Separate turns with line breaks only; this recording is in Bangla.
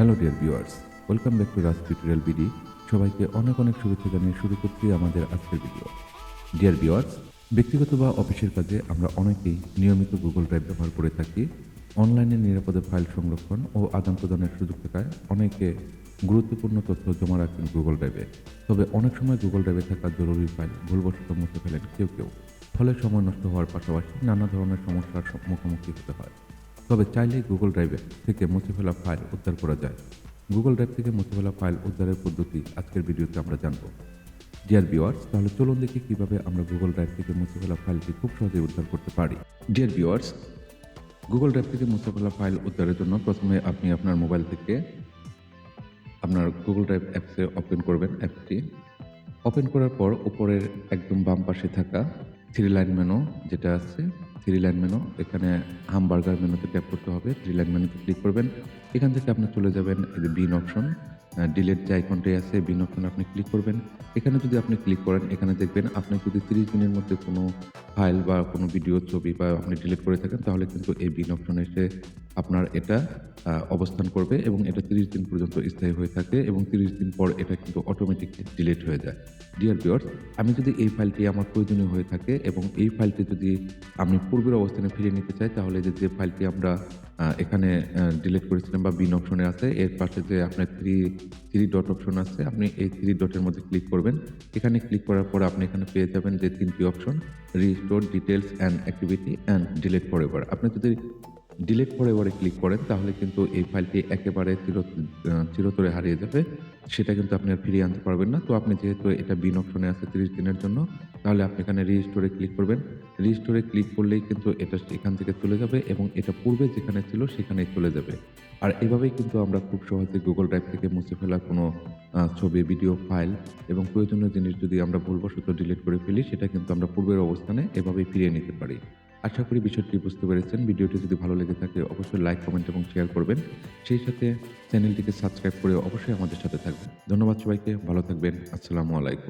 Hello dear viewers welcome back to Raj tutorial BD সবাইকে অনেক অনেক শুভেচ্ছা জানিয়ে শুরু করছি আমাদের আজকের ভিডিও ডিয়ার ভিউয়ার্স ব্যক্তিগত বা অফিসের কাজে আমরা অনেকেই নিয়মিত গুগল ড্রাইভ ব্যবহার করে থাকি। অনলাইনে নিরাপদে ফাইল সংরক্ষণ ও আদান প্রদানের সুযোগ থাকায় অনেকে গুরুত্বপূর্ণ তথ্য জমা রাখেন গুগল ড্রাইভে তবে অনেক সময় গুগল ড্রাইভে থাকা জরুরি ফাইল ভুলবশত মুছে ফেলেন কেউ কেউ। ফলে সময় নষ্ট হওয়ার পাশাপাশি নানা ধরনের সমস্যার মুখোমুখি হতে হয়। তবে চাইলেই গুগল ড্রাইভে থেকে মুছে ফেলা ফাইল উদ্ধার করা যায়। গুগল ড্রাইভ থেকে মুছে ফেলা ফাইল উদ্ধারের পদ্ধতি আজকের ভিডিওতে আমরা জানব। ডিয়ার ভিওয়ার্স তাহলে চলুন দেখি কীভাবে আমরা গুগল ড্রাইভ থেকে মুছে ফেলা ফাইলটি খুব সহজেই উদ্ধার করতে পারি। ডিয়ার ভিওয়ার্স গুগল ড্রাইভ থেকে মুছে ফেলা ফাইল উদ্ধারের জন্য প্রথমে আপনি আপনার মোবাইল থেকে আপনার গুগল ড্রাইভ অ্যাপসে ওপেন করবেন অ্যাপটি ওপেন করার পর উপরের একদম বাম পাশে থাকা থ্রি লাইন মেনু যেটা আছে থ্রি লাইন মেনু এখানে হামবার্গার মেনুতে ট্যাপ করতে হবে থ্রি লাইন মেনুতে ক্লিক করবেন, এখান থেকে আপনি চলে যাবেন এই যে বিন অপশন ডিলেট যে আইকনটাই আছে, বিন অপশন আপনি ক্লিক করবেন। এখানে যদি আপনি ক্লিক করেন, এখানে দেখবেন আপনি যদি তিরিশ দিনের মধ্যে কোনো ফাইল বা কোনো ভিডিও ছবি বা আপনি ডিলিট করে থাকেন, তাহলে কিন্তু এই বিন অপশনে এসে আপনার এটা অবস্থান করবে এবং এটা তিরিশ দিন পর্যন্ত স্থায়ী হয়ে থাকে এবং তিরিশ দিন পর এটা কিন্তু অটোমেটিক ডিলিট হয়ে যায়। ডিয়ার ভিউয়ার্স আমি যদি এই ফাইলটি আমার প্রয়োজনীয় হয়ে থাকে এবং এই ফাইলটি যদি আমি পূর্বের অবস্থানে ফিরিয়ে নিতে চাই, তাহলে যে ফাইলটি আমরা এখানে ডিলিট করেছিলাম বা বিন অপশনে আছে। এর পাশে যে আপনার থ্রি থ্রি ডট অপশন আছে, আপনি এই থ্রি ডটের মধ্যে ক্লিক করবেন। এখানে ক্লিক করার পর আপনি এখানে পেয়ে যাবেন যে তিনটি option restore details and activity and delete forever আপনি যদি ডিলিট ফর এভারে ক্লিক করেন, তাহলে কিন্তু এই ফাইলটি একেবারে চির চিরতরে হারিয়ে যাবে। সেটা কিন্তু আপনি আর ফিরিয়ে আনতে পারবেন না। তো আপনি যেহেতু এটা বিন অপশনে আছে তিরিশ দিনের জন্য, তাহলে আপনি এখানে রিস্টোরে ক্লিক করবেন। রিস্টোরে ক্লিক করলেই কিন্তু এটা এখান থেকে চলে যাবে এবং এটা পূর্বে যেখানে ছিল সেখানেই চলে যাবে। আর এভাবেই কিন্তু আমরা খুব সহজে গুগল ড্রাইভ থেকে মুছে ফেলা কোনো ছবি ভিডিও ফাইল এবং প্রয়োজনীয় জিনিস যদি আমরা ভুলবশত ডিলিট করে ফেলি, সেটা কিন্তু আমরা পূর্বের অবস্থানে এভাবেই ফিরিয়ে নিতে পারি। আশা করি বিষয়টি বুঝতে পেরেছেন। ভিডিওটি যদি ভালো লেগে থাকে, অবশ্যই লাইক, কমেন্ট এবং শেয়ার করবেন। সেই সাথে চ্যানেলটিকে সাবস্ক্রাইব করে অবশ্যই আমাদের সাথে থাকবেন। ধন্যবাদ সবাইকে। ভালো থাকবেন। আসসালামু আলাইকুম।